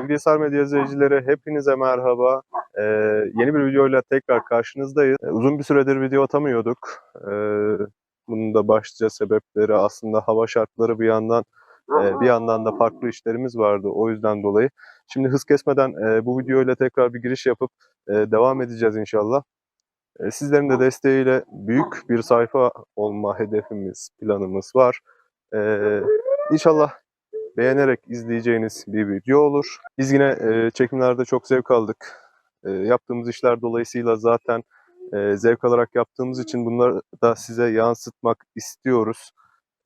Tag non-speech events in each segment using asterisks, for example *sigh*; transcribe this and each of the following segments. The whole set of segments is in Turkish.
Sevgili Sar Medya izleyicileri hepinize merhaba. Ee, yeni bir videoyla tekrar karşınızdayız. Ee, uzun bir süredir video atamıyorduk. Ee, bunun da başlıca sebepleri aslında hava şartları bir yandan e, bir yandan da farklı işlerimiz vardı o yüzden dolayı. Şimdi hız kesmeden e, bu videoyla tekrar bir giriş yapıp e, devam edeceğiz inşallah. E, sizlerin de desteğiyle büyük bir sayfa olma hedefimiz, planımız var. E, İnşallah beğenerek izleyeceğiniz bir video olur. Biz yine e, çekimlerde çok zevk aldık. E, yaptığımız işler dolayısıyla zaten e, zevk alarak yaptığımız için bunları da size yansıtmak istiyoruz.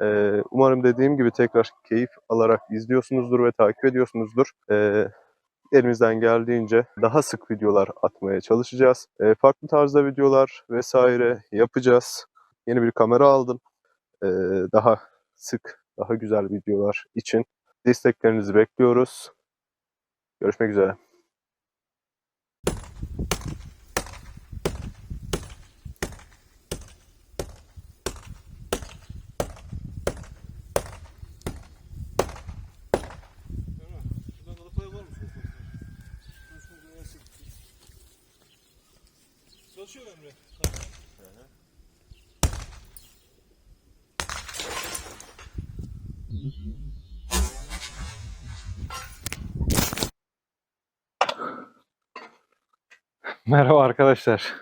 E, umarım dediğim gibi tekrar keyif alarak izliyorsunuzdur ve takip ediyorsunuzdur. E, elimizden geldiğince daha sık videolar atmaya çalışacağız. E, farklı tarzda videolar vesaire yapacağız. Yeni bir kamera aldım. E, daha sık, daha güzel videolar için desteklerinizi bekliyoruz. Görüşmek üzere. Şuradan kalıplar var mı? Çalışıyor *laughs* Merhaba arkadaşlar.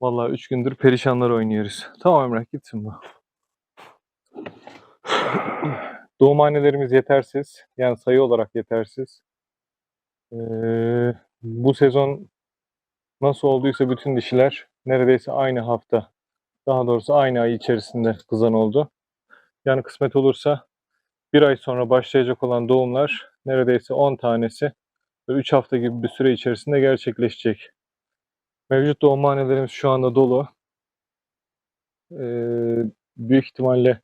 Vallahi 3 gündür perişanlar oynuyoruz. Tamam Emrah gitsin *clears throat* bu. Doğumhanelerimiz yetersiz. Yani sayı olarak yetersiz. Ee, bu sezon nasıl olduysa bütün dişiler neredeyse aynı hafta, daha doğrusu aynı ay içerisinde kızan oldu. Yani kısmet olursa bir ay sonra başlayacak olan doğumlar neredeyse 10 tanesi 3 hafta gibi bir süre içerisinde gerçekleşecek. Mevcut doğumhanelerimiz şu anda dolu. Ee, büyük ihtimalle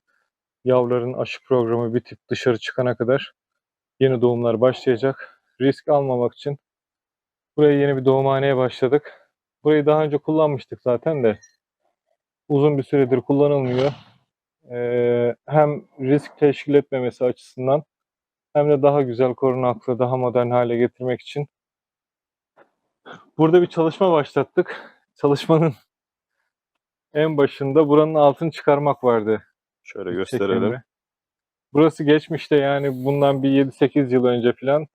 yavruların aşı programı bitip dışarı çıkana kadar yeni doğumlar başlayacak. Risk almamak için buraya yeni bir doğumhaneye başladık. Burayı daha önce kullanmıştık zaten de uzun bir süredir kullanılmıyor. Ee, hem risk teşkil etmemesi açısından hem de daha güzel, korunaklı, daha modern hale getirmek için burada bir çalışma başlattık. Çalışmanın en başında buranın altını çıkarmak vardı. Şöyle gösterelim. Burası geçmişte yani bundan bir 7-8 yıl önce falan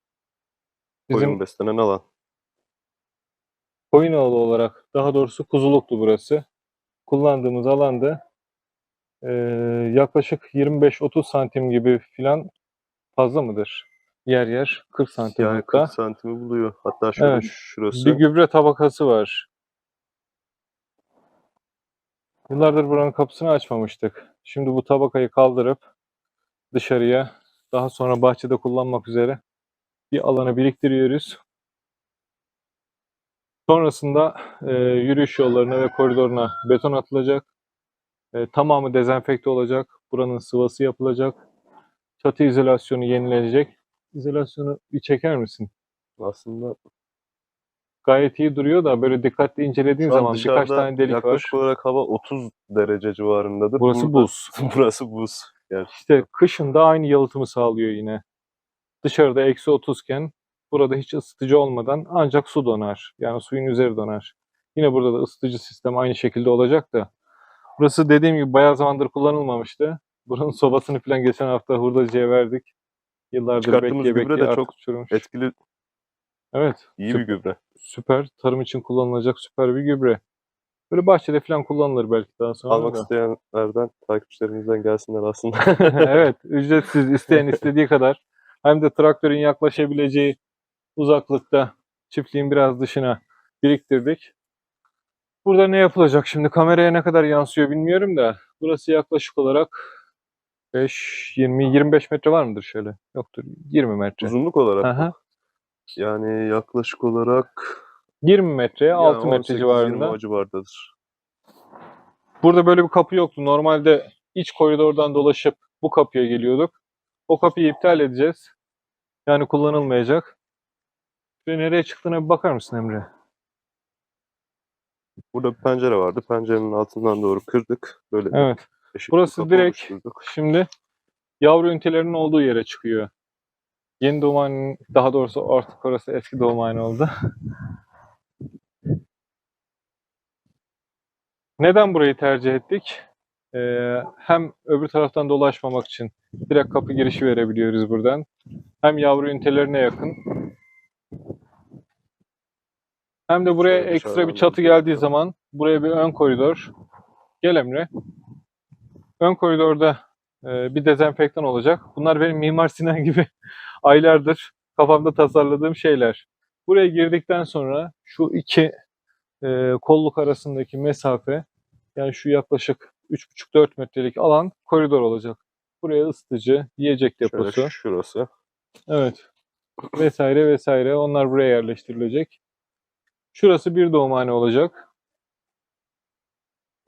bizim Koyun beslenen alan. Koyunoğlu olarak daha doğrusu Kuzuluk'tu burası. Kullandığımız alanda eee, yaklaşık 25-30 santim gibi filan fazla mıdır? Yer yer 40 santim Yani hatta. 40 santimi buluyor. Hatta şöyle Evet. şurası. Bir gübre tabakası var. Yıllardır buranın kapısını açmamıştık. Şimdi bu tabakayı kaldırıp dışarıya daha sonra bahçede kullanmak üzere bir alana biriktiriyoruz. Sonrasında e, yürüyüş yollarına ve koridoruna beton atılacak. E, tamamı dezenfekte olacak. Buranın sıvası yapılacak. Çatı izolasyonu yenilenecek. İzolasyonu bir çeker misin? Aslında Gayet iyi duruyor da böyle dikkatli incelediğin şu an zaman birkaç dışarıda tane delik var. yaklaşık olarak hava 30 derece civarındadır. Burası Burada- buz. *laughs* Burası buz. Gerçi. İşte kışın da aynı yalıtımı sağlıyor yine. Dışarıda eksi 30 iken burada hiç ısıtıcı olmadan ancak su donar. Yani suyun üzeri donar. Yine burada da ısıtıcı sistem aynı şekilde olacak da. Burası dediğim gibi bayağı zamandır kullanılmamıştı. Buranın sobasını falan geçen hafta hurdacıya verdik. Yıllardır Çıkarttığımız bekleye gübre de bekleye çok artık çürümüş. Etkili, Evet. iyi bir gübre. Süper. Tarım için kullanılacak süper bir gübre. Böyle bahçede falan kullanılır belki daha sonra Almak da. isteyenlerden, takipçilerimizden gelsinler aslında. *laughs* *laughs* evet, ücretsiz isteyen istediği kadar hem de traktörün yaklaşabileceği uzaklıkta çiftliğin biraz dışına biriktirdik. Burada ne yapılacak şimdi? Kameraya ne kadar yansıyor bilmiyorum da burası yaklaşık olarak 5 20 25 metre var mıdır şöyle? Yoktur. 20 metre. Uzunluk olarak mı? Aha. yani yaklaşık olarak 20 metreye 6 yani metre 18-20 civarında. o civardadır. Burada böyle bir kapı yoktu. Normalde iç koridordan dolaşıp bu kapıya geliyorduk. O kapıyı iptal edeceğiz. Yani kullanılmayacak. Ve nereye çıktığına bir bakar mısın Emre? Burada bir pencere vardı. Pencerenin altından doğru kırdık. Böyle bir Evet. Bir Burası direkt oluşturduk. şimdi yavru ünitelerinin olduğu yere çıkıyor. Yeni doğumhanenin, daha doğrusu artık orası eski doğumhane oldu. *laughs* Neden burayı tercih ettik? Ee, hem öbür taraftan dolaşmamak için direkt kapı girişi verebiliyoruz buradan. Hem yavru ünitelerine yakın. Hem de buraya ekstra bir çatı geldiği zaman buraya bir ön koridor. Gel Emre. Ön koridorda e, bir dezenfektan olacak. Bunlar benim Mimar Sinan *laughs* gibi aylardır kafamda tasarladığım şeyler. Buraya girdikten sonra şu iki e, kolluk arasındaki mesafe yani şu yaklaşık 3,5-4 metrelik alan koridor olacak. Buraya ısıtıcı, yiyecek Şöyle deposu, şurası. evet vesaire vesaire onlar buraya yerleştirilecek. Şurası bir doğumhane olacak.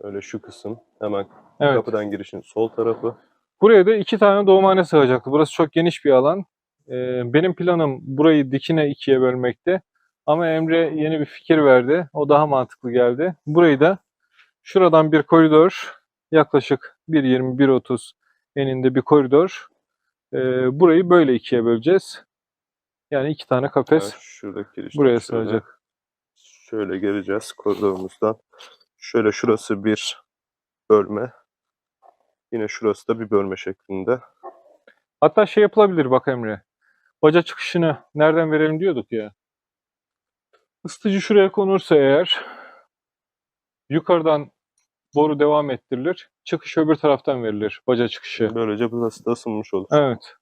Öyle şu kısım. Hemen Evet. kapıdan girişin sol tarafı. Buraya da iki tane doğumhane sığacaktı. Burası çok geniş bir alan. Ee, benim planım burayı dikine ikiye bölmekti. Ama Emre yeni bir fikir verdi. O daha mantıklı geldi. Burayı da şuradan bir koridor, yaklaşık 1.20-1.30 eninde bir koridor. Ee, burayı böyle ikiye böleceğiz. Yani iki tane kafes Yani şuradaki buraya sığacak. Şöyle geleceğiz koridorumuzdan. Şöyle şurası bir bölme. Yine şurası da bir bölme şeklinde. Hatta şey yapılabilir bak Emre. Baca çıkışını nereden verelim diyorduk ya. Isıtıcı şuraya konursa eğer yukarıdan boru devam ettirilir. Çıkış öbür taraftan verilir. Baca çıkışı. Böylece burası da ısınmış olur. Evet.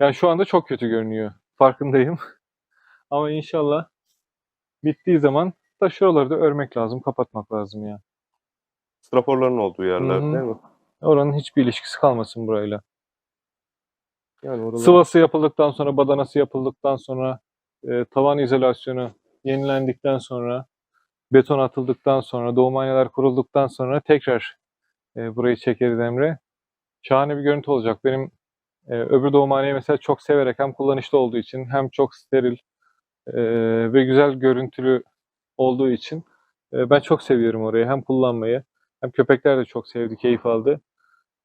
Yani şu anda çok kötü görünüyor. Farkındayım. *laughs* Ama inşallah bittiği zaman da şuraları da örmek lazım, kapatmak lazım ya. Straforların olduğu yerler Hı hı. değil mi? Oranın hiçbir ilişkisi kalmasın burayla. Yani oralar Sıvası yapıldıktan sonra, badanası yapıldıktan sonra, e, tavan izolasyonu yenilendikten sonra, beton atıldıktan sonra, doğumhaneler kurulduktan sonra tekrar e, burayı çekeriz Emre. Şahane bir görüntü olacak. Benim e, öbür doğumhaneyi mesela çok severek hem kullanışlı olduğu için hem çok steril e, ve güzel görüntülü olduğu için e, ben çok seviyorum orayı. Hem kullanmayı hem köpekler de çok sevdi, keyif aldı.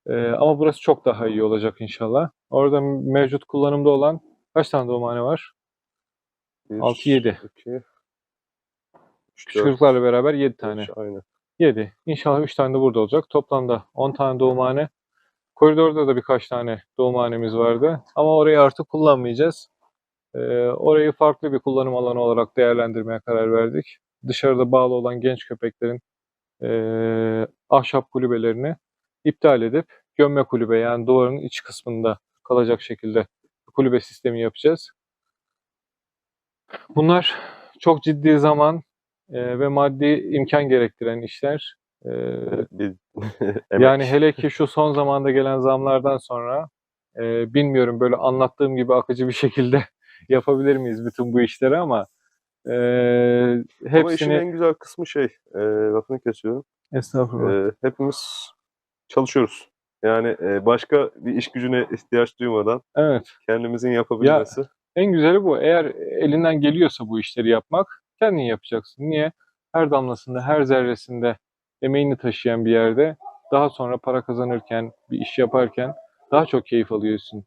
Ee, ama burası çok daha iyi olacak inşallah. Orada mevcut kullanımda olan kaç tane doğumhane var? bir, 6, 7. iki, üç, Küçük dört, çocuklarla beraber 7 tane. beş, aynen. 7. İnşallah 3 tane de burada olacak. Toplamda 10 tane doğumhane. Koridorda da birkaç tane doğumhanemiz vardı. Ama orayı artık kullanmayacağız. Ee, orayı farklı bir kullanım alanı olarak değerlendirmeye karar verdik. Dışarıda bağlı olan genç köpeklerin ee, ahşap kulübelerini iptal edip gömme kulübe yani duvarın iç kısmında kalacak şekilde kulübe sistemi yapacağız. Bunlar çok ciddi zaman e, ve maddi imkan gerektiren işler. *laughs* E, yani hele ki *laughs* şu son zamanda gelen zamlardan sonra e, bilmiyorum böyle anlattığım gibi akıcı bir şekilde *laughs* yapabilir miyiz bütün bu işleri ama e, Ama işin hepsini en güzel kısmı şey, e, lafını kesiyorum. estağfurullah. E, hepimiz çalışıyoruz. Yani e, başka bir iş gücüne ihtiyaç duymadan Evet. kendimizin yapabilmesi. En güzeli bu. Eğer elinden geliyorsa bu işleri yapmak, kendin yapacaksın. Niye? Her damlasında, her zerresinde emeğini taşıyan bir yerde daha sonra para kazanırken, bir iş yaparken daha çok keyif alıyorsun.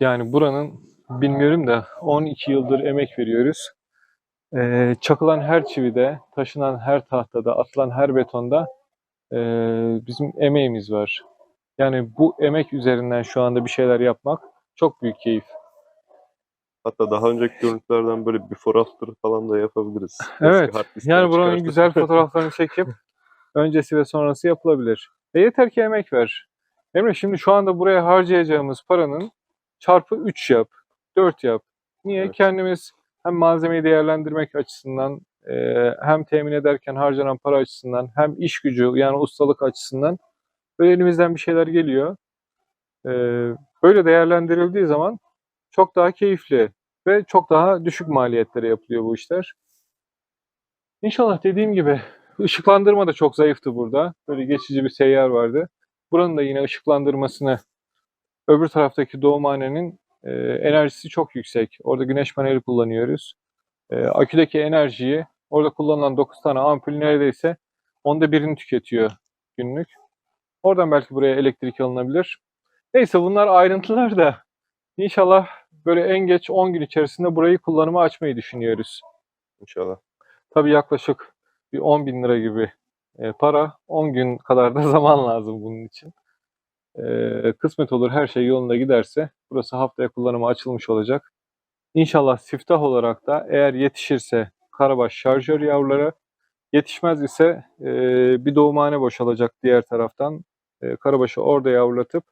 Yani buranın bilmiyorum da 12 yıldır emek veriyoruz. Ee, çakılan her çivide, taşınan her tahtada, atılan her betonda ee, bizim emeğimiz var. Yani bu emek üzerinden şu anda bir şeyler yapmak çok büyük keyif. Hatta daha önceki görüntülerden böyle before after falan da yapabiliriz. Evet. Yani buranın çıkartıp. güzel fotoğraflarını çekip *laughs* öncesi ve sonrası yapılabilir. E yeter ki emek ver. Emre şimdi şu anda buraya harcayacağımız paranın çarpı 3 yap, 4 yap. Niye? Evet. Kendimiz hem malzemeyi değerlendirmek açısından e, hem temin ederken harcanan para açısından hem iş gücü yani ustalık açısından böyle elimizden bir şeyler geliyor. E, böyle değerlendirildiği zaman çok daha keyifli ve çok daha düşük maliyetlere yapılıyor bu işler. İnşallah dediğim gibi ışıklandırma da çok zayıftı burada. Böyle geçici bir seyyar vardı. Buranın da yine ışıklandırmasını öbür taraftaki doğumhanenin e, enerjisi çok yüksek. Orada güneş paneli kullanıyoruz. E, aküdeki enerjiyi orada kullanılan 9 tane ampul neredeyse onda birini tüketiyor günlük. Oradan belki buraya elektrik alınabilir. Neyse bunlar ayrıntılar da İnşallah böyle en geç 10 gün içerisinde burayı kullanıma açmayı düşünüyoruz. İnşallah. Tabii yaklaşık bir 10 bin lira gibi e, para, 10 gün kadar da *laughs* zaman lazım bunun için. E, kısmet olur her şey yolunda giderse burası haftaya kullanıma açılmış olacak. İnşallah siftah olarak da eğer yetişirse karabaş şarjör yavruları, yetişmez ise e, bir doğumhane boşalacak diğer taraftan. E, karabaşı orada yavrulatıp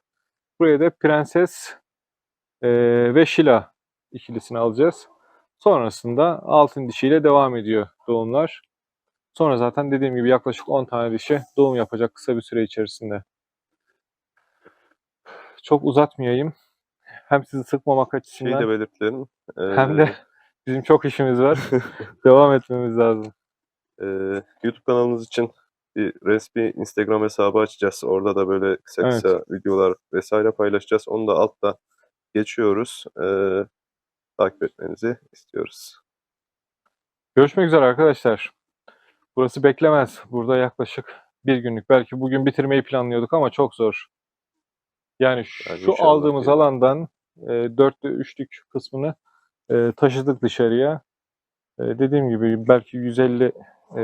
buraya da prenses e, ve şila ikilisini alacağız. Sonrasında altın dişiyle devam ediyor doğumlar. Sonra zaten dediğim gibi yaklaşık 10 tane dişi doğum yapacak kısa bir süre içerisinde. Çok uzatmayayım. Hem sizi sıkmamak Şeyi açısından de belirtelim. Ee, hem de bizim çok işimiz var. *laughs* devam etmemiz lazım. Ee, YouTube kanalımız için bir resmi Instagram hesabı açacağız. Orada da böyle kısa Evet. kısa videolar vesaire paylaşacağız. Onu da altta geçiyoruz. Ee, takip etmenizi istiyoruz. Görüşmek üzere arkadaşlar. Burası beklemez. Burada yaklaşık bir günlük. Belki bugün bitirmeyi planlıyorduk ama çok zor. Yani şu Yani inşallah aldığımız diyelim. alandan e, dörtte üçlük kısmını e, taşıdık dışarıya. E, dediğim gibi belki 150 e,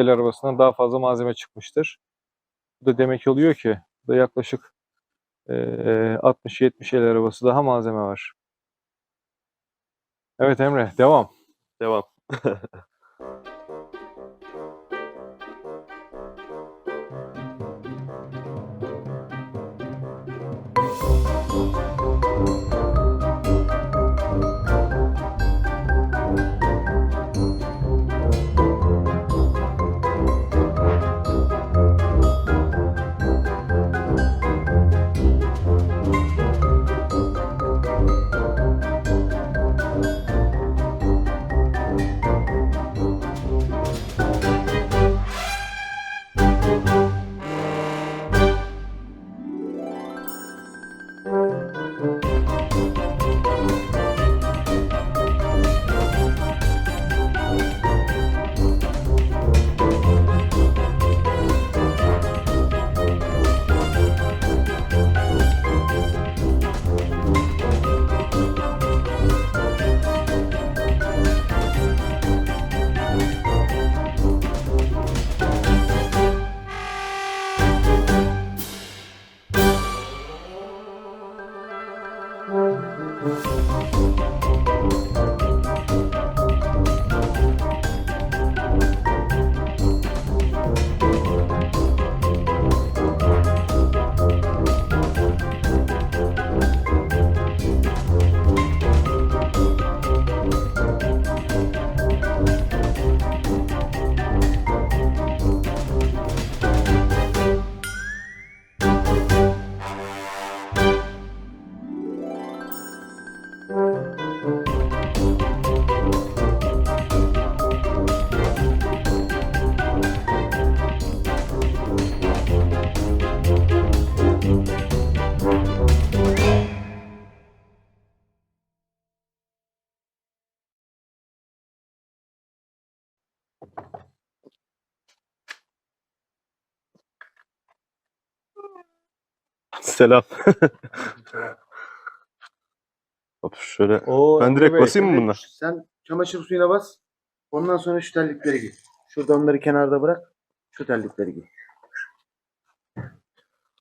el arabasından daha fazla malzeme çıkmıştır. Bu da demek oluyor ki burada yaklaşık e, 60-70 el arabası daha malzeme var. Evet Emre devam. Devam. *laughs* *laughs* Selam. Hop şöyle. Oo, Ben direkt basayım mı buna? Sen çamaşır suyuna bas. Ondan sonra şu terlikleri giy. Şurada onları kenarda bırak. Şu terlikleri giy.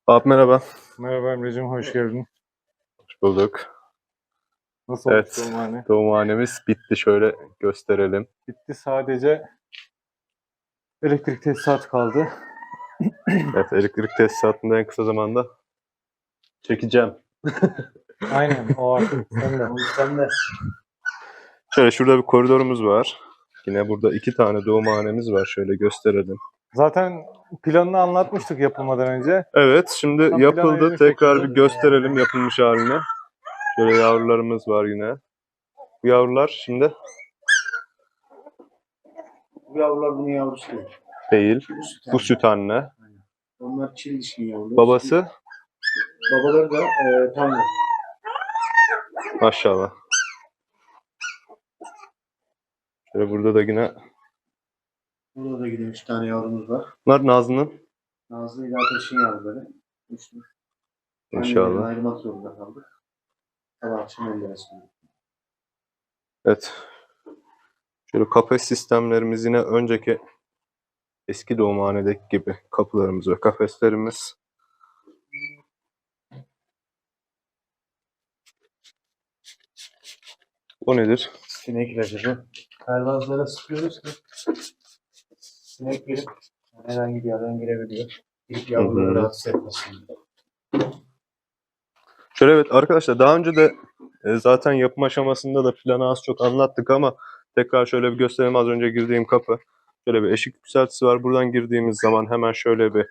Abi merhaba. Merhaba Emre'cim hoş geldin. Hoş bulduk. Nasıl Evet. oldu doğumhane? Doğumhanemiz bitti. Şöyle gösterelim. Bitti sadece elektrik tesisatı kaldı. Evet, elektrik tesisatını en kısa zamanda çekeceğim. *laughs* Aynen o artık sen de. Sen de. Şöyle şurada bir koridorumuz var. Yine burada iki tane doğumhanemiz var. Şöyle gösterelim. Zaten planını anlatmıştık yapılmadan önce. Evet, şimdi Tam yapıldı. Tekrar bir gösterelim yapılmış halini. Şöyle yavrularımız var yine. Bu yavrular şimdi Bu yavrular bunun yavrusu değil. değil. Bu süt. Bu anne. süt anne. Onlar çil dişkin yavrular. Babası Babaları da e, tanrı. maşallah. Şöyle burada da yine Burada da yine üç tane yavrumuz var. bunlar Nazlı'nın Nazlı ile Ateş'in yavruları. Üçlü. inşallah. Ayırmak zorunda kaldık. Sabah akşam elde resmi. Evet. Şöyle kafes sistemlerimiz yine önceki eski doğumhanedeki gibi kapılarımız ve kafeslerimiz. O nedir? Sinek ilacı. Pervazlara sıkıyoruz ki sinek girip herhangi bir yerden girebiliyor. Girip yavruları rahatsız etmesin. Şöyle evet arkadaşlar daha önce de e, zaten yapım aşamasında da planı az çok anlattık ama tekrar şöyle bir göstereyim az önce girdiğim kapı. Şöyle bir eşik yükseltisi var. Buradan girdiğimiz zaman hemen şöyle bir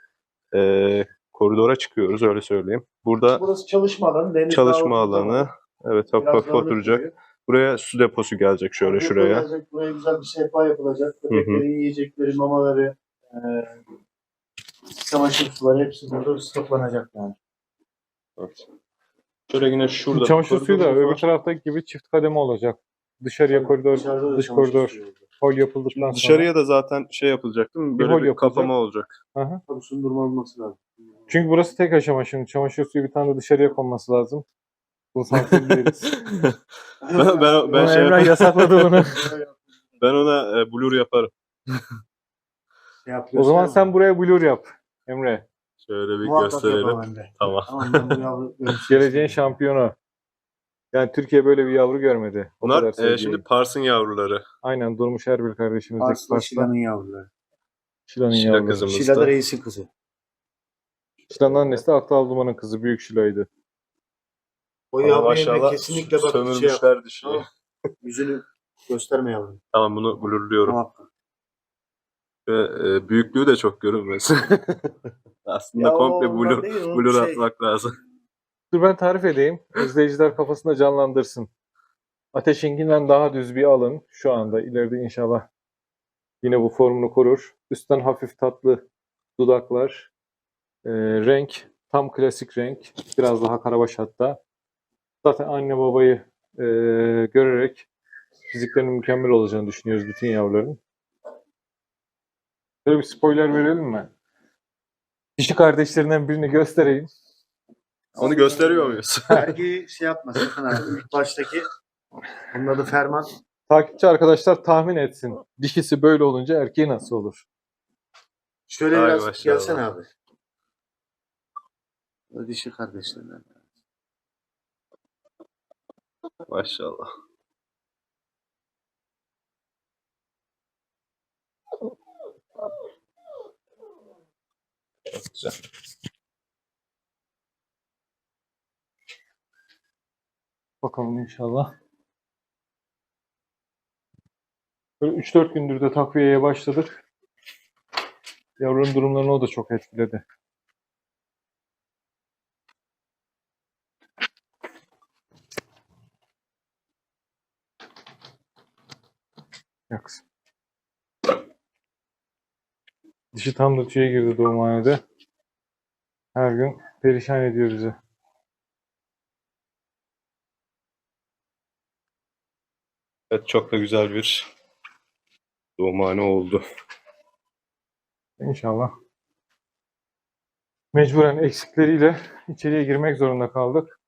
e, koridora çıkıyoruz öyle söyleyeyim. Burada Burası çalışma alanı. Deniz çalışma alanı. Evet hafif hafif oturacak. veriyor. Buraya su deposu gelecek şöyle Buraya şuraya. koyulacak, Buraya güzel bir sehpa yapılacak. Köpeklerin yiyecekleri, mamaları, e, çamaşır suları hepsi burada stoklanacak yani. Evet. Şöyle yine şurada. Çamaşır suyu da öbür taraftaki gibi çift kademe olacak. Dışarıya koridor, Dışarıda da dış çamaşır koridor, suyu olacak. hol yapıldıktan sonra. dışarıya da zaten şey yapılacak değil mi? Bir Böyle hol bir, yapılacak. kapama olacak. Aha. Tabii sundurma olması lazım. Çünkü burası tek aşama şimdi. Çamaşır suyu bir tane de dışarıya konması lazım. Sanki biliriz. *laughs* Ben, ben, ben, şey Emrah yaparım. yasakladı bunu. *laughs* ben ona e, blur yaparım. Şey o zaman sen buraya blur yap. Emre. Şöyle bir Muhakkak gösterelim. yapamam ben. Tamam. Tamam ben bu yavru görüşürüz. Geleceğin şampiyonu. Yani Türkiye böyle bir yavru görmedi. O Bunlar e, sevgiyi. şimdi Pars'ın yavruları. Aynen Durmuş Erbil kardeşimizdeki Arslan. Şila'nın yavruları. Şila'nın Şila yavruları. kızımız Şila da da. reisin kızı. Şila'nın annesi de Aktal Duman'ın kızı. Büyük Şila'ydı. O Ama yavru maşallah kesinlikle bak şey yap. sömürmüşler. Tamam. Yüzünü gösterme yavrum. Tamam bunu blurluyorum. Tamam. Ve, e, büyüklüğü de çok görünmesin. *laughs* Aslında Ya komple blur, blur şey- atmak lazım. Dur ben tarif edeyim. İzleyiciler kafasında canlandırsın. Ateşinkinden daha düz bir alın. Şu anda ileride inşallah yine bu formunu korur. Üstten hafif tatlı dudaklar. Ee, renk tam klasik renk. Biraz daha karabaş hatta. Zaten anne babayı e, görerek fiziklerinin mükemmel olacağını düşünüyoruz bütün yavruların. Böyle bir spoiler verelim mi? Dişi kardeşlerinden birini göstereyim. Onu gösteriyor muyuz? *laughs* Erkeği şey yapma sakın abi. İlk baştaki onun adı Ferman. Takipçi arkadaşlar tahmin etsin. Dişisi böyle olunca erkeği nasıl olur? Şöyle Ay biraz maşallah. gelsene abi. O dişi kardeşlerinden. Maşallah. Çok güzel. Bakalım inşallah. Böyle 3-4 gündür de takviyeye başladık. Yavrunun durumlarını o da çok etkiledi. Yaks. Dişi tam da tüye girdi doğumhanede. Her gün perişan ediyor bizi. Evet çok da güzel bir doğumhane oldu. İnşallah. Mecburen eksikleriyle içeriye girmek zorunda kaldık.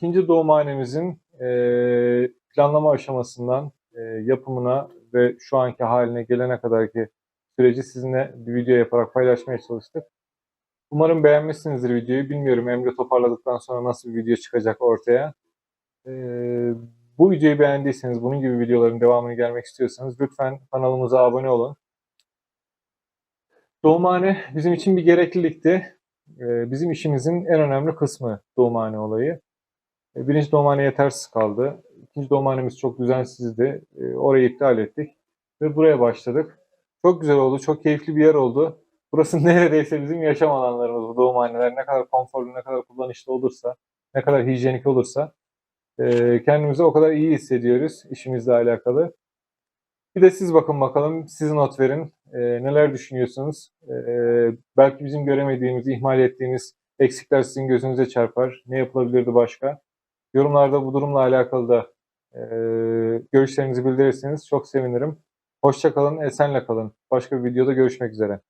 İkinci doğumhanemizin eee, planlama aşamasından eee, yapımına ve şu anki haline gelene kadarki süreci sizinle bir video yaparak paylaşmaya çalıştık. Umarım beğenmişsinizdir videoyu. Bilmiyorum Emre toparladıktan sonra nasıl bir video çıkacak ortaya. Eee, bu videoyu beğendiyseniz, bunun gibi videoların devamını gelmek istiyorsanız lütfen kanalımıza abone olun. Doğumhane bizim için bir gereklilikti. Ee, Bizim işimizin en önemli kısmı doğumhane olayı. Ee, Birinci doğumhane yetersiz kaldı. İkinci doğumhanemiz çok düzensizdi. Ee, Orayı iptal ettik ve buraya başladık. Çok güzel oldu, çok keyifli bir yer oldu. Burası *laughs* neredeyse bizim yaşam alanlarımız bu doğumhaneler. Ne kadar konforlu, ne kadar kullanışlı olursa, ne kadar hijyenik olursa e, kendimizi o kadar iyi hissediyoruz işimizle alakalı. Bir de siz bakın bakalım, siz not verin. E, neler düşünüyorsunuz? E, belki bizim göremediğimiz, ihmal ettiğimiz eksikler sizin gözünüze çarpar. Ne yapılabilirdi başka? Yorumlarda bu durumla alakalı da e, görüşlerinizi bildirirseniz çok sevinirim. Hoşça kalın, esenle kalın. Başka bir videoda görüşmek üzere.